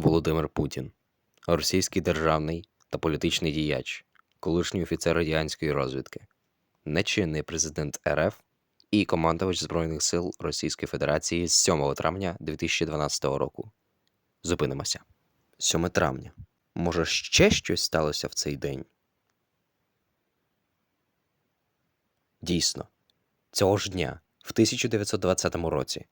Володимир Путін, російський державний та політичний діяч, колишній офіцер радянської розвідки, нечинний президент РФ і командувач Збройних сил Російської Федерації з 7 травня 2012 року. Зупинимося. 7 травня. Може, ще щось сталося в цей день? Дійсно, цього ж дня, в 1920 році,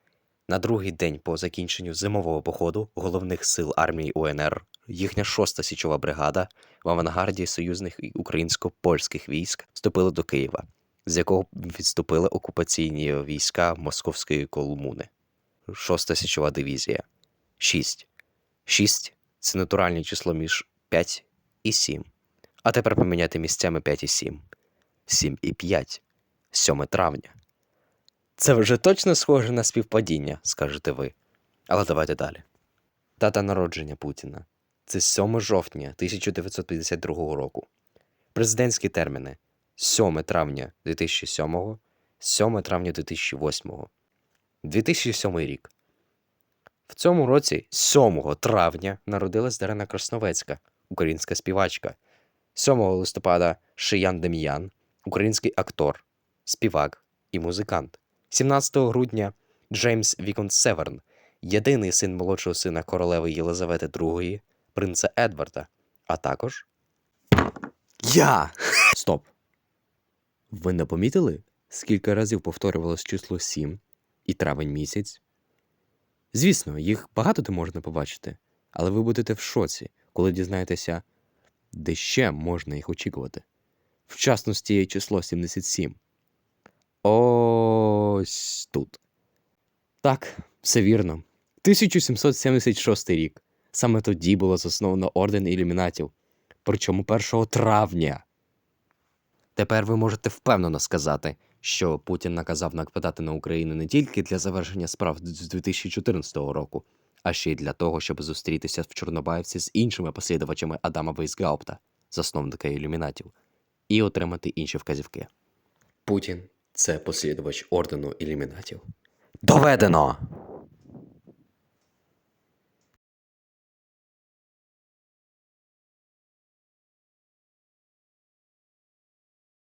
на другий день по закінченню зимового походу головних сил армії УНР, їхня шоста січова бригада в авангарді союзних і українсько-польських військ вступили до Києва, з якого відступили окупаційні війська Московської комуни. Шоста січова дивізія. 6. 6 – це натуральне число між 5 і 7. А тепер поміняти місцями 5 і 7. 7 і 5. 7 травня. Це вже точно схоже на співпадіння, скажете ви. Але давайте далі. Дата народження Путіна це 7 жовтня 1952 року. Президентські терміни 7 травня 2007, 7 травня 2008. 2007 рік. В цьому році, 7 травня, народилась Дарина Красновецька, українська співачка. 7 листопада Шиян Дем'ян, український актор, співак і музикант. 17 грудня Джеймс Віконт Северн, єдиний син молодшого сина королеви Єлизавети II, принца Едварда, а також. Я! Стоп. Ви не помітили, скільки разів повторювалось число 7 і травень місяць? Звісно, їх багато де можна побачити, але ви будете в шоці, коли дізнаєтеся, де ще можна їх очікувати. В частності число 77. Ось тут. Так, все вірно. 1776 рік. Саме тоді було засновано орден ілюмінатів. Причому 1 травня. Тепер ви можете впевнено сказати, що Путін наказав нападати на Україну не тільки для завершення справ з 2014 року, а ще й для того, щоб зустрітися в Чорнобаївці з іншими послідувачами Адама Вейсгаупта, засновника ілюмінатів, і отримати інші вказівки. Путін це послідувач ордену ілюмінатів. Доведено!